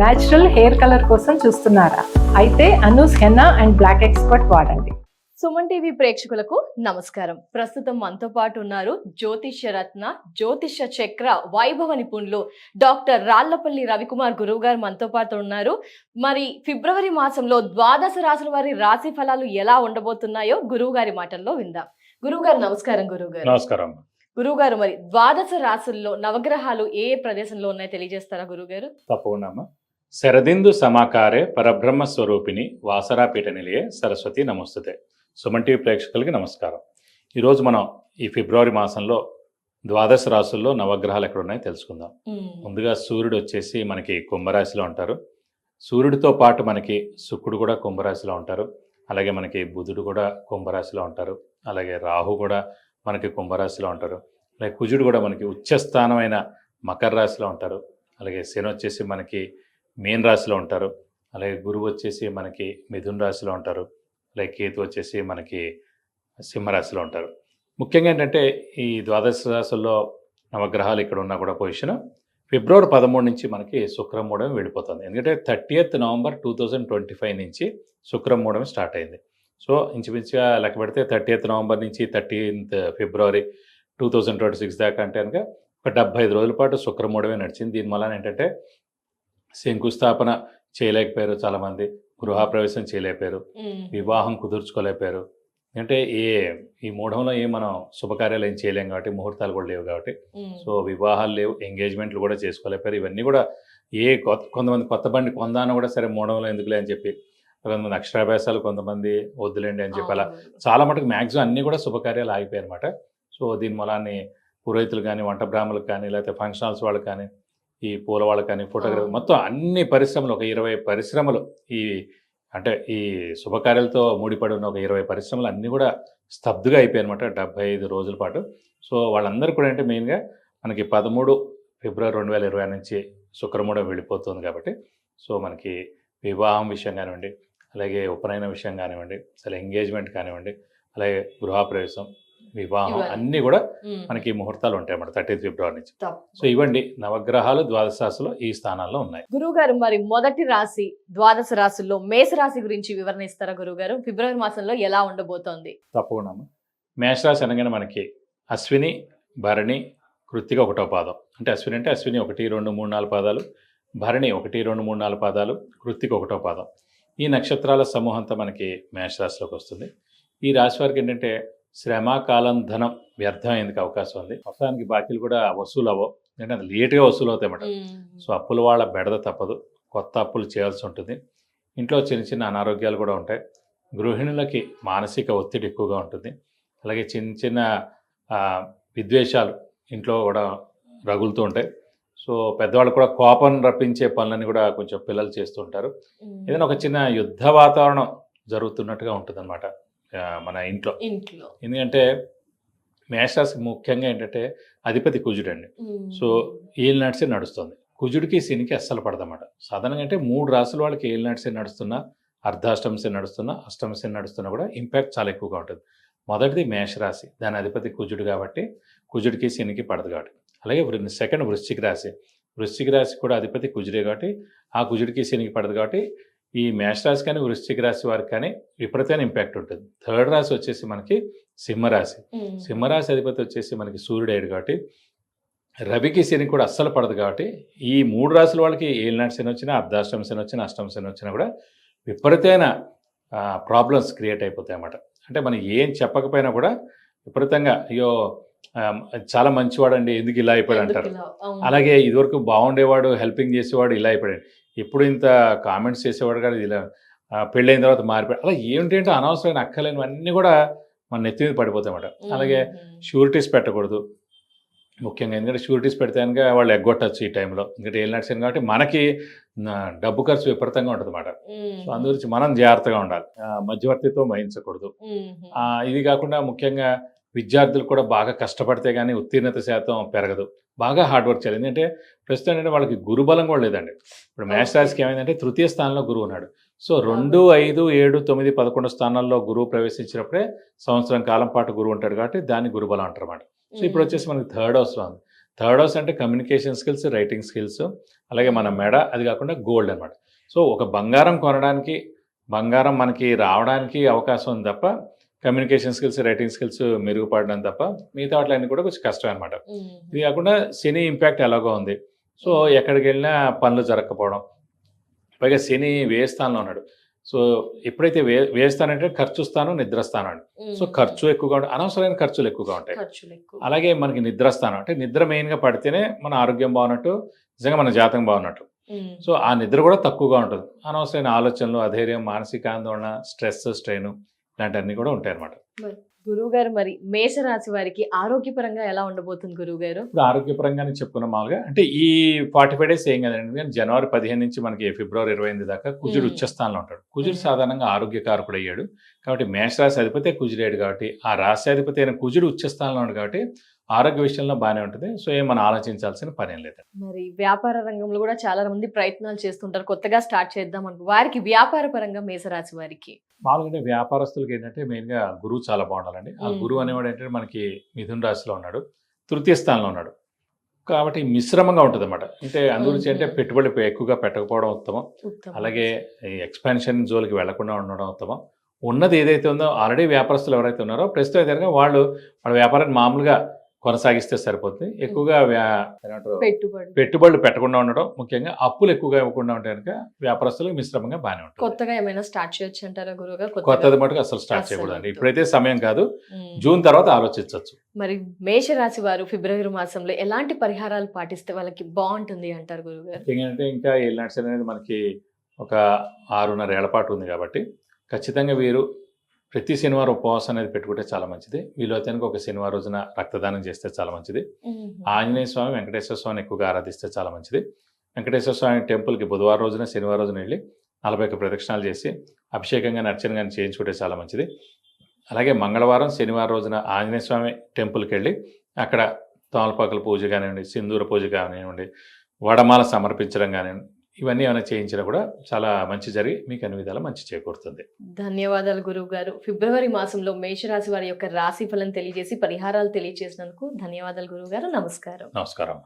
Natural hair colour కోసం చూస్తున్నారా? అయితే Anoo's henna and black expert వాడండి. సుమన్ టీవీ ప్రేక్షకులకు నమస్కారం. ప్రస్తుతం మనతో పాటు ఉన్నారు జ్యోతిష్య రత్న జ్యోతిష్య చక్ర వైభవ నిపుణులు డాక్టర్ రాళ్ళపల్లి రవికుమార్ గురువు గారు మనతో పాటు ఉన్నారు. మరి ఫిబ్రవరి మాసంలో ద్వాదశ రాశుల వారి రాశి ఫలాలు ఎలా ఉండబోతున్నాయో గురువు గారి మాటల్లో విందాం. గురువు గారు నమస్కారం గురువు గారు. నమస్కారం. గురువు గారు మరి ద్వాదశ రాశుల్లో నవగ్రహాలు ఏ ఏ ప్రదేశంలో ఉన్నాయో తెలియజేస్తారా గురువు గారు? తప్పకుండా శరదిందు సమాకారే పరబ్రహ్మ స్వరూపిణి వాసరాపీఠ నిలయే సరస్వతి నమస్తుతే. సుమన్ టీవీ ప్రేక్షకులకి నమస్కారం. ఈరోజు మనం ఈ ఫిబ్రవరి మాసంలో ద్వాదశ రాశుల్లో నవగ్రహాలు ఎక్కడ ఉన్నాయో తెలుసుకుందాం ముందుగా సూర్యుడు వచ్చేసి మనకి కుంభరాశిలో ఉంటారు. సూర్యుడితో పాటు మనకి శుక్రుడు కూడా కుంభరాశిలో ఉంటారు. అలాగే మనకి బుధుడు కూడా కుంభరాశిలో ఉంటారు. అలాగే రాహు కూడా మనకి కుంభరాశిలో ఉంటారు. అలాగే కుజుడు కూడా మనకి ఉచ్చస్థానమైన మకర రాశిలో ఉంటారు. అలాగే శని వచ్చేసి మనకి మీన రాశిలో ఉంటారు. అలాగే గురువు వచ్చేసి మనకి మిథున రాశిలో ఉంటారు. అలాగే కేతు వచ్చేసి మనకి సింహరాశిలో ఉంటారు. ముఖ్యంగా ఏంటంటే ఈ ద్వాదశ రాశుల్లో నవగ్రహాలు ఇక్కడ ఉన్న కూడా పొజిషన్ ఫిబ్రవరి పదమూడు నుంచి మనకి శుక్రమూఢం వెళ్ళిపోతుంది ఎందుకంటే thirtieth November two thousand twenty five నుంచి శుక్రమూఢం స్టార్ట్ అయింది. సో ఇంచుమించుగా లెక్క పెడితే థర్టీయత్ నవంబర్ నుంచి thirteenth February two thousand twenty six దాకా అంటే కనుక ఒక డెబ్బై ఐదు రోజుల పాటు శుక్రమూఢమే నడిచింది. దీని వలన ఏంటంటే శంకుస్థాపన చేయలేకపోయారు చాలామంది. గృహప్రవేశం చేయలేకపోయారు. వివాహం కుదుర్చుకోలేకపోయారు. అంటే ఏ ఈ మూఢంలో ఏం మనం శుభకార్యాలు ఏం చేయలేం కాబట్టి ముహూర్తాలు కూడా లేవు కాబట్టి. సో వివాహాలు లేవు ఎంగేజ్మెంట్లు కూడా చేసుకోలేకపోయారు. ఇవన్నీ కూడా ఏ కొత్త కొంతమంది కొత్త బండి కొందాను కూడా సరే మూఢంలో ఎందుకులే అని చెప్పి కొంతమంది అక్షరాభ్యాసాలు కొంతమంది వద్దులేండి అని చెప్పి అలా చాలా మటుకు మ్యాక్సిమం అన్నీ కూడా శుభకార్యాలు ఆగిపోయాయి అనమాట సో దీని మూలాన్ని పురోహితులు కానీ వంట బ్రాహ్మణులకు కానీ లేకపోతే ఫంక్షన్ హాల్స్ వాళ్ళకి కానీ ఈ పూల వాళ్ళకి కానీ ఫోటోగ్రఫీ. మొత్తం అన్ని పరిశ్రమలు ఒక ఇరవై పరిశ్రమలు ఈ అంటే ఈ శుభకార్యాలతో ముడిపడి ఉన్న ఒక ఇరవై పరిశ్రమలు అన్నీ కూడా స్తబ్దుగా అయిపోయాయి అనమాట డెబ్బై ఐదు రోజుల పాటు సో వాళ్ళందరూ కూడా అంటే మెయిన్గా మనకి పదమూడు ఫిబ్రవరి రెండు వేల ఇరవై నుంచి శుక్రమూఢం వెళ్ళిపోతుంది కాబట్టి సో మనకి వివాహం విషయం కానివ్వండి అలాగే ఉపనయన విషయం కానివ్వండి అసలు ఎంగేజ్మెంట్ కానివ్వండి అలాగే గృహప్రవేశం వివాహం. అన్నీ కూడా మనకి ముహూర్తాలు ఉంటాయి అన్నమాట థర్టీన్త్ ఫిబ్రవరి నుంచి. సో ఇవ్వండి నవగ్రహాలు ద్వాదశాసులో ఈ స్థానాల్లో ఉన్నాయి. గురువు గారు మరి మొదటి రాశి ద్వాదశ రాశుల్లో మేష రాశి గురించి వివరణ ఇస్తారా గురువు గారు ఫిబ్రవరి మాసంలో ఎలా ఉండబోతోంది? తప్పకుండా మేషరాశి అనగానే మనకి అశ్విని భరణి కృత్తిక ఒకటో పాదం. అంటే అశ్విని అంటే అశ్విని ఒకటి రెండు మూడు నాలుగు పాదాలు. భరణి ఒకటి రెండు మూడు నాలుగు పాదాలు. కృత్తిక ఒకటో పాదం. ఈ నక్షత్రాల సమూహంతో మనకి మేషరాశిలోకి వస్తుంది. ఈ రాశి వారికి ఏంటంటే శ్రమ కాలం ధనం వ్యర్థమయ్యేందుకు అవకాశం ఉంది. మొత్తానికి బాకీలు కూడా వసూలు అవ్వవు ఎందుకంటే అది లేటుగా వసూలు అవుతాయి అన్నమాట సో అప్పుల వాళ్ళ బెడద తప్పదు. కొత్త అప్పులు చేయాల్సి ఉంటుంది. ఇంట్లో చిన్న చిన్న అనారోగ్యాలు కూడా ఉంటాయి. గృహిణులకి మానసిక ఒత్తిడి ఎక్కువగా ఉంటుంది. అలాగే చిన్న చిన్న విద్వేషాలు ఇంట్లో కూడా రగులుతూ ఉంటాయి. సో పెద్దవాళ్ళు కూడా కోపం రప్పించే పనులని కూడా కొంచెం పిల్లలు చేస్తూ ఉంటారు. ఏదైనా ఒక చిన్న యుద్ధ వాతావరణం జరుగుతున్నట్టుగా ఉంటుంది మన ఇంట్లో. ఇంట్లో. ఎందుకంటే మేషరాశికి ముఖ్యంగా ఏంటంటే అధిపతి కుజుడండి. సో ఏళ్ళు నడిచే నడుస్తుంది. కుజుడికి శనికి అస్సలు పడదన్నమాట. సాధారణంగా అంటే మూడు రాసుల వాళ్ళకి ఏళ్ళు నడిచే నడుస్తున్నా అర్ధాష్టమ శని నడుస్తున్నా అష్టమ శని నడుస్తున్నా కూడా ఇంపాక్ట్ చాలా ఎక్కువగా ఉంటుంది. మొదటిది మేషరాశి. దాని అధిపతి కుజుడు కాబట్టి కుజుడికి శనికి పడదు కాబట్టి. అలాగే సెకండ్ వృశ్చిక రాశి. వృశ్చిక రాశి కూడా అధిపతి కుజుడే కాబట్టి ఆ కుజుడికి శనికి పడదు కాబట్టి ఈ మేషరాశి కానీ వృశ్చిక రాశి వారికి కానీ విపరీతమైన ఇంపాక్ట్ ఉంటుంది. థర్డ్ రాశి వచ్చేసి మనకి సింహరాశి. సింహరాశి అధిపతి వచ్చేసి మనకి సూర్యుడు అయ్యాడు కాబట్టి రవికి శని కూడా అస్సలు పడదు కాబట్టి ఈ మూడు రాశుల వాళ్ళకి ఏలినాటి శని వచ్చినా అర్ధాష్టమ శని వచ్చినా అష్టమ శని వచ్చినా కూడా విపరీతమైన ప్రాబ్లమ్స్ క్రియేట్ అయిపోతాయి అన్నమాట. అంటే మనం ఏం చెప్పకపోయినా కూడా విపరీతంగా అయ్యో చాలా మంచివాడండి ఎందుకు ఇలా అయిపోయాడు అంటారు అలాగే ఇదివరకు బాగుండేవాడు హెల్పింగ్ చేసేవాడు ఇలా అయిపోయాడు. ఎప్పుడు ఇంత కామెంట్స్ చేసేవాడు కానీ ఇలా పెళ్ళైన తర్వాత మారిపోయాడు అలా ఏంటంటే అనవసరమైన అక్కలేనివన్నీ కూడా మన నెత్తి మీద పడిపోతాయి అన్నమాట అలాగే షూరిటీస్ పెట్టకూడదు. ముఖ్యంగా ఎందుకంటే షూరిటీస్ పెడితే కనుక వాళ్ళు ఎగ్గొట్టచ్చు ఈ టైంలో. ఎందుకంటే ఏం నడిచాను కాబట్టి మనకి డబ్బు ఖర్చు విపరీతంగా ఉంటుంది అన్నమాట సో అందు గురించి మనం జాగ్రత్తగా ఉండాలి. మధ్యవర్తిత్వం వహించకూడదు ఆ, ఇది కాకుండా ముఖ్యంగా విద్యార్థులు కూడా బాగా కష్టపడితే కానీ ఉత్తీర్ణత శాతం పెరగదు. బాగా హార్డ్ వర్క్ చేయాలి. ఎందుకంటే ప్రస్తుతం ఏంటంటే వాళ్ళకి గురుబలం కూడా లేదండి. ఇప్పుడు మేష రాశికి ఏమైందంటే తృతీయ స్థానంలో గురువు ఉన్నాడు. సో రెండు ఐదు ఏడు తొమ్మిది పదకొండు స్థానాల్లో గురువు ప్రవేశించినప్పుడే సంవత్సరం కాలం పాటు గురువు ఉంటాడు కాబట్టి దాన్ని గురుబలం అంటారు అన్నమాట. సో ఇప్పుడు వచ్చేసి మనకి థర్డ్ హౌస్లో ఉంది. థర్డ్ హౌస్ అంటే కమ్యూనికేషన్ స్కిల్స్ రైటింగ్ స్కిల్స్ అలాగే మన మెడ అది కాకుండా గోల్డ్ అనమాట సో ఒక బంగారం కొనడానికి బంగారం మనకి రావడానికి అవకాశం ఉంది తప్ప కమ్యూనికేషన్ స్కిల్స్ రైటింగ్ స్కిల్స్ మెరుగుపడడం తప్ప మిగతా వాటిలన్నీ కూడా కొంచెం కష్టం అనమాట ఇది కాకుండా శని ఇంపాక్ట్ ఎలాగో ఉంది. సో ఎక్కడికి వెళ్ళినా పనులు జరగకపోవడం. పైగా శని వేస్తానంలో ఉన్నాడు. సో ఎప్పుడైతే వే వేస్తానంటే ఖర్చు స్థానం నిద్రస్థానం అండి. సో ఖర్చు ఎక్కువగా ఉంటుంది అనవసరమైన ఖర్చులు ఎక్కువగా ఉంటాయి. అలాగే మనకి నిద్రస్థానం అంటే నిద్ర మెయిన్గా పడితేనే మన ఆరోగ్యం బాగున్నట్టు నిజంగా మన జాతకం బాగున్నట్టు. సో ఆ నిద్ర కూడా తక్కువగా ఉంటుంది. అనవసరమైన ఆలోచనలు అధైర్యం మానసిక ఆందోళన స్ట్రెస్ స్ట్రెయిన్ ఇలాంటివన్నీ కూడా ఉంటాయి అనమాట గురువు గారు మరి మేషరాశి వారికి ఆరోగ్యపరంగా ఎలా ఉండబోతుంది గురువు గారు ఇప్పుడు ఆరోగ్యపరంగానే చెప్పుకున్న మామూలుగా. అంటే ఈ ఫార్టీ ఫైవ్ డేస్ ఏం కదండి. కానీ జనవరి పదిహేను నుంచి మనకి ఫిబ్రవరి ఇరవై ఎనిమిది దాకా కుజుడు. ఉచ్చస్థానంలో ఉంటాడు. కుజుడు. సాధారణంగా ఆరోగ్యకారకుడు అయ్యాడు. కాబట్టి మేషరాశి అధిపతే కుజుడేడు కాబట్టి ఆ రాశి అధిపతి అయిన కుజుడు ఉచ్చస్థానంలో ఉన్నాడు కాబట్టి ఆరోగ్య విషయంలో బాగానే ఉంటుంది. సో ఏం మనం ఆలోచించాల్సిన పని ఏం లేదు మరి వ్యాపార రంగంలో కూడా చాలా మంది ప్రయత్నాలు చేస్తుంటారు. కొత్తగా స్టార్ట్ చేద్దాం అనుకో వారికి వ్యాపార పరంగా మేషరాశి వారికి? మామూలుగా వ్యాపారస్తులకి ఏంటంటే మెయిన్గా గురువు చాలా బాగుండాలండి ఆ. గురువు అనేవాడు ఏంటంటే మనకి మిథున రాశిలో ఉన్నాడు తృతీయ స్థానంలో ఉన్నాడు కాబట్టి మిశ్రమంగా ఉంటుంది అనమాట అంటే అందుగురించి అంటే. పెట్టుబడి ఎక్కువగా పెట్టకపోవడం ఉత్తమం. అలాగే ఈ ఎక్స్పాన్షన్ జోలికి వెళ్ళకుండా ఉండడం ఉత్తమం ఉన్నది ఏదైతే ఉందో ఆల్రెడీ వ్యాపారస్తులు ఎవరైతే ఉన్నారో ప్రస్తుతం అయితే వాళ్ళు వాళ్ళ వ్యాపారాన్ని మామూలుగా కొనసాగిస్తే సరిపోతుంది. ఎక్కువగా పెట్టుబడులు పెట్టకుండా ఉండడం ముఖ్యంగా అప్పులు ఎక్కువగా ఇవ్వకుండా ఉంటే కనుక వ్యాపారస్తులకు మిశ్రమంగా బాగానే ఉంటుంది. కొత్తగా ఏమైనా స్టార్ట్ చేయొచ్చు అంటారా గురువు గారు కొత్తది మటుకు అసలు స్టార్ట్ వద్దు. ఇప్పుడైతే సమయం కాదు. జూన్ తర్వాత ఆలోచించవచ్చు మరి మేషరాశి వారు ఫిబ్రవరి మాసంలో ఎలాంటి పరిహారాలు పాటిస్తే వాళ్ళకి బాగుంటుంది అంటారు గురువు గారు ఏంటంటే ఇంకా ఏలినాట్స్ అనేది మనకి ఒక ఆరున్నర ఏళ్ళ పాటు ఉంది కాబట్టి ఖచ్చితంగా వీరు ప్రతి శనివారం ఉపవాసం అనేది పెట్టుకుంటే చాలా మంచిది. వీలైతే కనుక ఒక శనివారం రోజున రక్తదానం చేస్తే చాలా మంచిది. ఆంజనేయ స్వామి వెంకటేశ్వర స్వామిని ఎక్కువగా ఆరాధిస్తే చాలా మంచిది. వెంకటేశ్వర స్వామి టెంపుల్కి బుధవారం రోజున శనివారం రోజున వెళ్ళి నలభై ఒక్క ప్రదక్షిణాలు చేసి అభిషేకంగా అర్చన కానీ చేయించుకుంటే చాలా మంచిది. అలాగే మంగళవారం శనివారం రోజున ఆంజనేయ స్వామి టెంపుల్కి వెళ్ళి అక్కడ తోమలపాకుల పూజ కానివ్వండి సింధూర పూజ కానివ్వండి వడమాల సమర్పించడం కానివ్వండి ఇవన్నీ ఏమైనా చేయించినా కూడా చాలా మంచి జరిగి మీకు అన్ని విధాలా మంచి చేకూరుతుంది. ధన్యవాదాలు గురువు గారు ఫిబ్రవరి మాసంలో మేషరాశి వారి యొక్క రాశి ఫలం తెలియజేసి పరిహారాలు తెలియజేసినందుకు ధన్యవాదాలు గురువు గారు నమస్కారం. నమస్కారం.